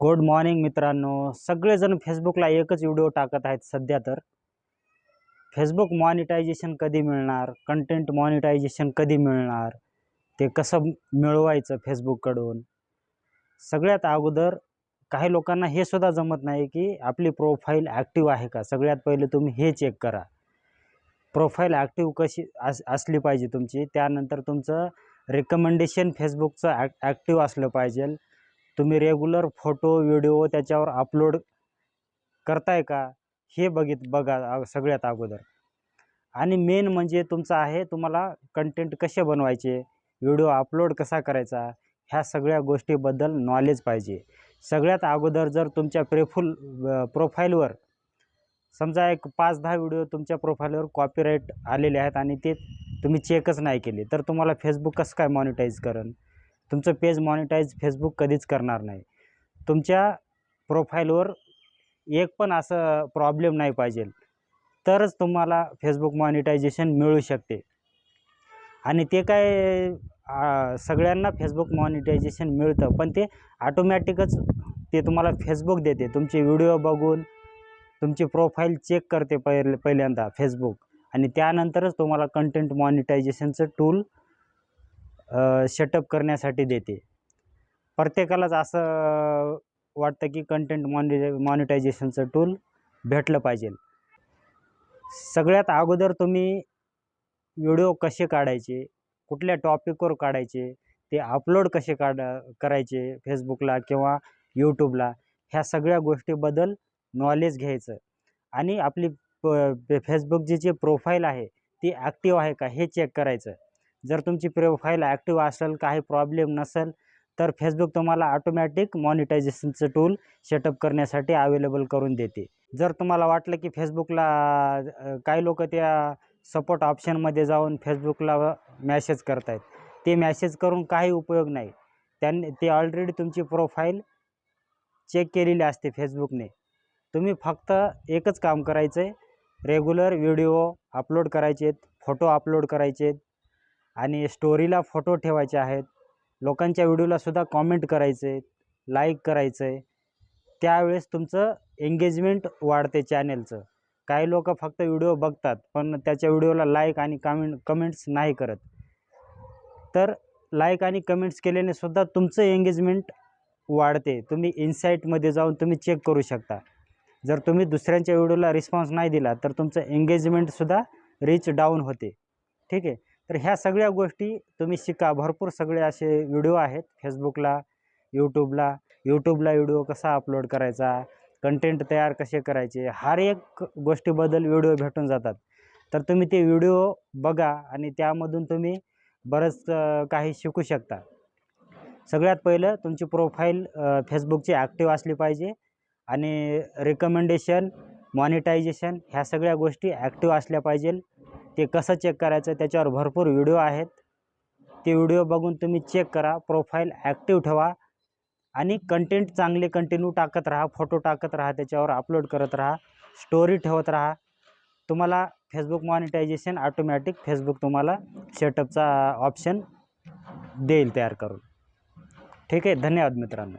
Good morning मित्रांनो. सगळेजण फेसबुकला एकच व्हिडिओ टाकत आहेत सध्या तर. फेसबुक मॉनिटायझेशन कधी मिळणार? कंटेंट मॉनिटायझेशन कधी मिळणार? ते कसं मिळवायचं फेसबुककडून सगळ्यात अगोदर काही लोकांना हे सुद्धा जमत नाही की आपली प्रोफाईल ॲक्टिव्ह आहे का? सगळ्यात पहिले तुम्ही हे चेक करा. प्रोफाईल ॲक्टिव्ह कशी अस असली पाहिजे तुमची? त्यानंतर तुमचं रिकमेंडेशन फेसबुकचं ॲक ॲक्टिव्ह असलं पाहिजे. तुम्ही रेग्युलर फोटो व्हिडिओ त्याच्यावर अपलोड करताय का? हे बघित बघा सगळ्यात अगोदर. आणि मेन म्हणजे तुमचं आहे तुम्हाला कंटेंट कसे बनवायचे व्हिडिओ अपलोड कसा करायचा ह्या सगळ्या गोष्टीबद्दल नॉलेज पाहिजे. सगळ्यात अगोदर जर तुमच्या प्रेफुल प्रोफाईलवर समजा एक पाच दहा व्हिडिओ तुमच्या प्रोफाईलवर कॉपीराईट आलेले आहेत आणि ते तुम्ही चेकच नाही केले तर तुम्हाला फेसबुक कसं काय मॉनिटाईज करण? तुमचं पेज मॉनिटाईज फेसबुक कधीच करणार नाही. तुमच्या प्रोफाईलवर एक पण असं प्रॉब्लेम नाही पाहिजे. तरच तुम्हाला फेसबुक मॉनिटायझेशन मिळू शकते. आणि ते काय सगळ्यांना फेसबुक मॉनिटायझेशन मिळतं पण ते ऑटोमॅटिकच ते तुम्हाला फेसबुक देते. तुमचे व्हिडिओ बघून तुमची प्रोफाईल चेक करते पहिले पहिल्यांदा फेसबुक आणि त्यानंतरच तुम्हाला कंटेंट मॉनिटायझेशनचं टूल सेटअप करण्यासाठी देते. प्रत्येकालाच असं वाटतं की कंटेंट मॉनि मॉनिटायझेशनचं टूल भेटलं पाहिजे. सगळ्यात अगोदर तुम्ही व्हिडिओ कसे काढायचे कुठल्या टॉपिकवर काढायचे ते अपलोड कसे काढ करायचे फेसबुकला किंवा यूट्यूबला ह्या सगळ्या गोष्टीबद्दल नॉलेज घ्यायचं. आणि आपली प फेसबुकची जी प्रोफाईल आहे ती ॲक्टिव्ह आहे का हे चेक करायचं. जर तुमची प्रोफाईल ॲक्टिव्ह असेल काही प्रॉब्लेम नसेल तर फेसबुक तुम्हाला ऑटोमॅटिक मॉनिटायझेशनचं टूल सेटअप करण्यासाठी अवेलेबल करून देते. जर तुम्हाला वाटलं की फेसबुकला काही लोक त्या सपोर्ट ऑप्शनमध्ये जाऊन फेसबुकला मॅसेज करत आहेत ते मॅसेज करून काही उपयोग नाही. त्यांनी ते ऑलरेडी तुमची प्रोफाईल चेक केलेली असते फेसबुकने तुम्ही फक्त एकच काम करायचं आहे रेग्युलर व्हिडिओ अपलोड करायचे आहेत फोटो अपलोड करायचे आहेत आणि स्टोरीला फोटो ठेवायचे आहेत. लोकांच्या व्हिडिओलासुद्धा कॉमेंट करायचे लाईक करायचं. आहे त्यावेळेस तुमचं एंगेजमेंट वाढते चॅनेलचं काही लोक फक्त व्हिडिओ बघतात पण त्याच्या व्हिडिओला लाईक आणि कमेंट कमेंट्स नाही करत. तर लाईक आणि कमेंट्स केल्याने सुद्धा तुमचं एंगेजमेंट वाढते. तुम्ही इन्साईटमध्ये जाऊन तुम्ही चेक करू शकता. जर तुम्ही दुसऱ्यांच्या व्हिडिओला रिस्पॉन्स नाही दिला तर तुमचं एंगेजमेंटसुद्धा रीच डाऊन होते. ठीक आहे? तर ह्या सगळ्या गोष्टी तुम्ही शिका. भरपूर सगळे असे व्हिडिओ आहेत फेसबुकला यूट्यूबला यूट्यूबला व्हिडिओ कसा अपलोड करायचा? कंटेंट तयार कसे करायचे? हर एक गोष्टीबद्दल व्हिडिओ भेटून जातात. तर तुम्ही ते व्हिडिओ बघा आणि त्यामधून तुम्ही बरंच काही शिकू शकता. सगळ्यात पहिलं तुमची प्रोफाईल फेसबुकची ॲक्टिव्ह असली पाहिजे आणि रिकमेंडेशन मॉनिटायझेशन ह्या सगळ्या गोष्टी ॲक्टिव्ह असल्या पाहिजेल ते कसं चेक करायचं त्याच्यावर भरपूर व्हिडिओ आहेत. ते व्हिडिओ बघून तुम्ही चेक करा प्रोफाईल ॲक्टिव्ह ठेवा आणि कंटेंट चांगले कंटिन्यू टाकत राहा फोटो टाकत राहा त्याच्यावर अपलोड करत राहा स्टोरी ठेवत राहा. तुम्हाला फेसबुक मॉनिटायझेशन ऑटोमॅटिक फेसबुक तुम्हाला सेटअपचा ऑप्शन देईल तयार करून. ठीक आहे? धन्यवाद मित्रांनो.